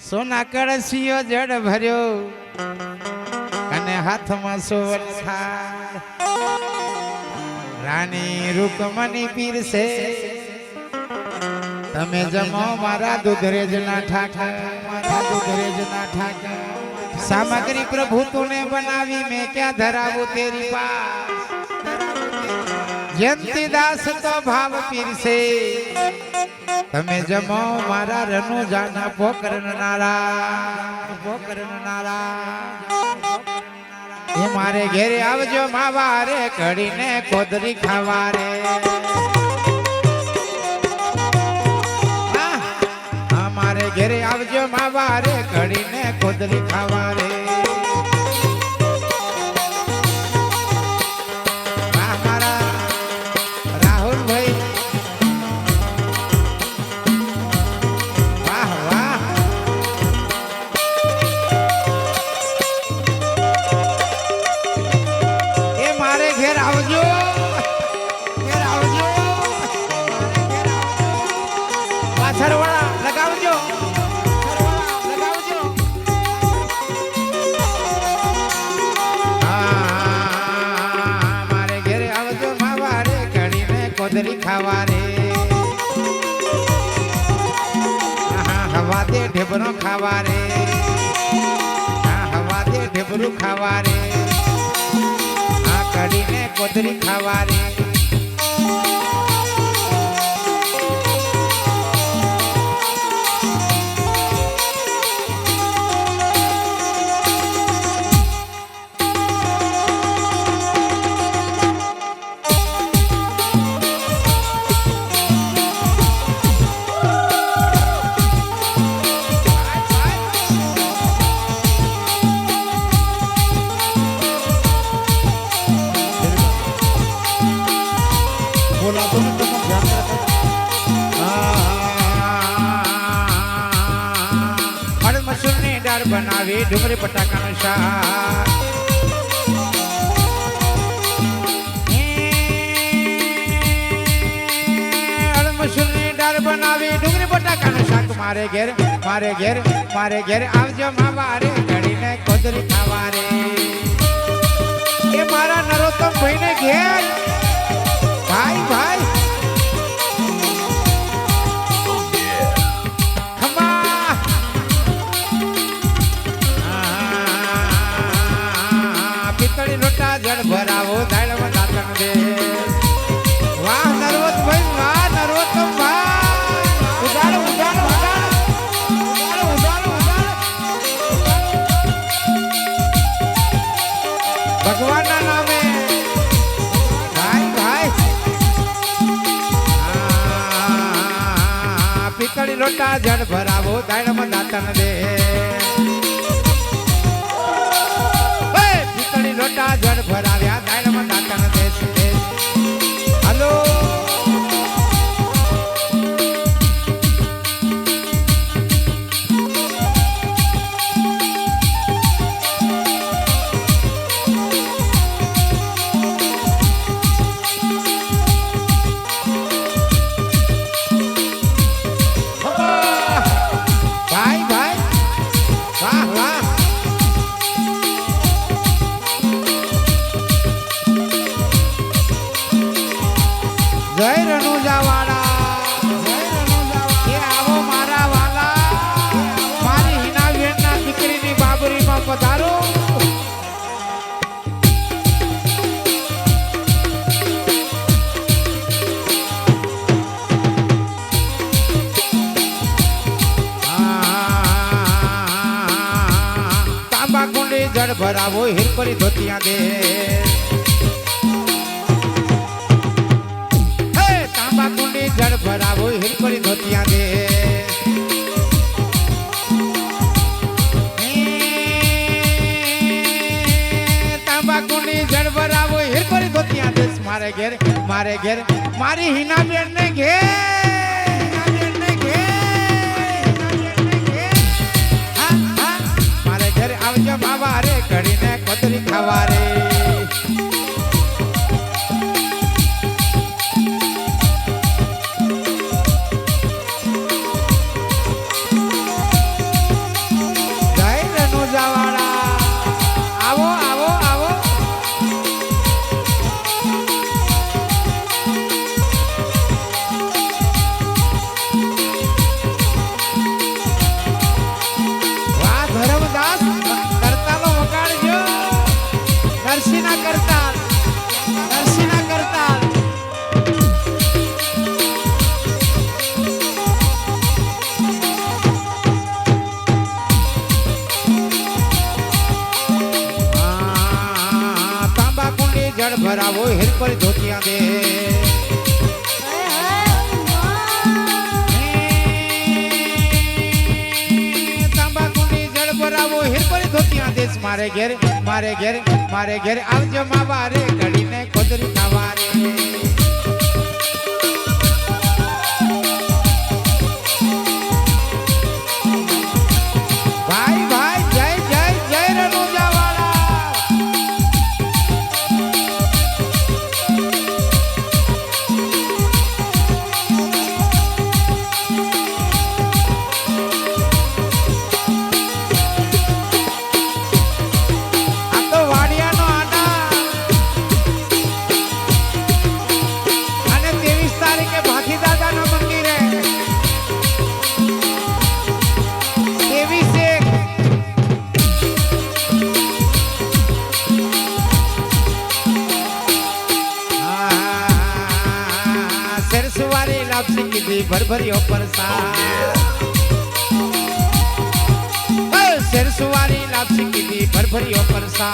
સોના કળશીઓ જડ ભર્યો અને હાથમાં સોવર રાણી રૂકમણી પીરસે. તમે જમો મારા દૂધરેજના ઠાઠા મારા દૂધરેજના ઠાઠા સામગ્રી પ્રભુ તુને બનાવી મેં ક્યાં ધરાવું તેરી પાસ? જયંતી દાસ તો ભાવ પીરસે. તમે જમો મારા રનુ જાના પોકરન નારા પોકરન નારા એ મારે ઘેરે આવજો માવા રે કડીને કોદરી ખાવા રે હા, હા, મારે ઘેરે આવજો માવા રે કડીને કોદરી ખાવા રે કોદરી ખાવા રે. આહા, હવા દે ઢેબરો ખાવા રે. આ હવા દે ઢેબરું ખાવા રે. આ કડીને કોદરી ખાવા રે. બનાવી ડુંગળી બટાકાનું શાક. મસૂરની દાળ બનાવી ડુંગળી બટાકાનું શાક. મારે ઘેર મારે ઘેર મારે ઘેર આવજો માવા જળ ભરાવો દાળમાં દાંતણ દે વાહ નરવત ભાઈ વાહ. નરવતમ ભાઈ ઉડાડો ઉડાડો ઉડાડો ઉડાડો ઉડાડો ભગવાનના નામે. ભાઈ ભાઈ. પિત્તળી લોટા જળ ભરાવો દાળમાં દાતણ દે! લોટા જળ જળ ભરાવો હિરપરી ધોતિયા દે. તાંબા કુંડી જળ ભરાવો હિરપરી ધોતિયા દે. મારે ઘેર મારે ઘેર, મારી હિના બેન ને ઘેર. કોતરી ભરાવો હિર પર ધોતિયા દે. મારે ઘેર મારે ઘેર મારે ઘેર આવજો માવા રે ઘડીને ખોદરી ખાવા રે આ સરસવારી લાપસી કીધી ભરભર્યો પરસા એ સરસવારી લાપસી કીધી ભરભર્યો પરસા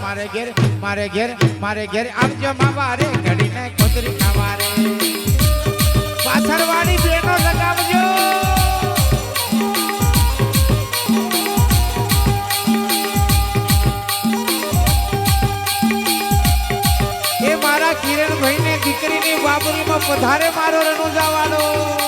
મારે ઘેર મારે ઘેર મારે ઘેર આવજો માવા રે, ઘડીને ખોતરી ખાવા રે પાછળવાળી બેનો લગાવજો. પધારે મારો રનુજાવાળો પધારે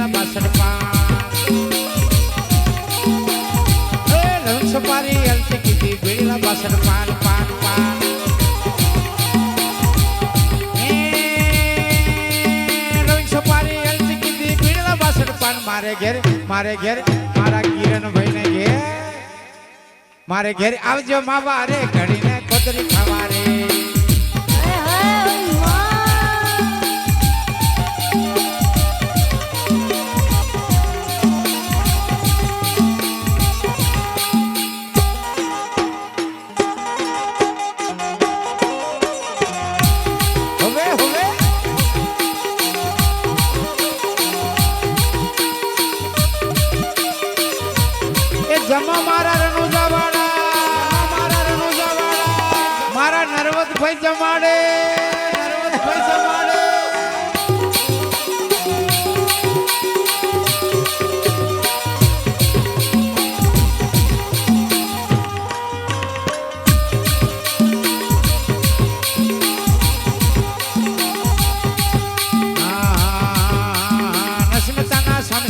કીધી બાસઠ પાન. એ સપારી અલસી કીધી પીળેલા બાસઠ પાન મારે ઘેર મારે ઘેર, મારા કિરણભાઈ ને ઘેર. મારે ઘેર આવજો માવા રે ઘડીને કોતરી ખાવા રે નરવતભાઈ જમાડે નરવતભાઈ જમાડે નસ્મિતાના સમ